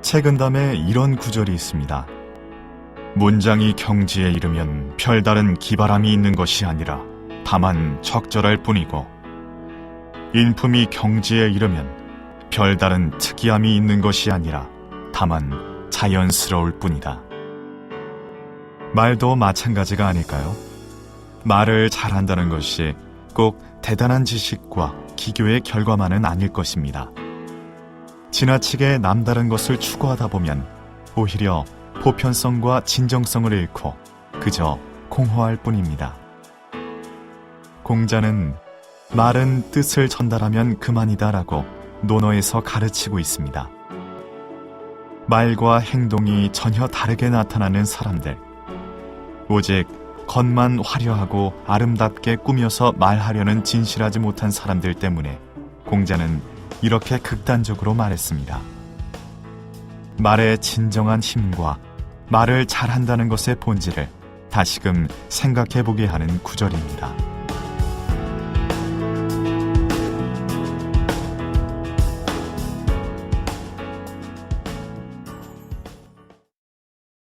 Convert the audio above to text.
책은담에 이런 구절이 있습니다. 문장이 경지에 이르면 별다른 기발함이 있는 것이 아니라 다만 적절할 뿐이고 인품이 경지에 이르면 별다른 특이함이 있는 것이 아니라 다만 자연스러울 뿐이다. 말도 마찬가지가 아닐까요? 말을 잘한다는 것이 꼭 대단한 지식과 기교의 결과만은 아닐 것입니다. 지나치게 남다른 것을 추구하다 보면 오히려 보편성과 진정성을 잃고 그저 공허할 뿐입니다. 공자는 말은 뜻을 전달하면 그만이다라고 논어에서 가르치고 있습니다. 말과 행동이 전혀 다르게 나타나는 사람들. 오직 겉만 화려하고 아름답게 꾸며서 말하려는 진실하지 못한 사람들 때문에 공자는 이렇게 극단적으로 말했습니다. 말의 진정한 힘과 말을 잘한다는 것의 본질을 다시금 생각해 보게 하는 구절입니다.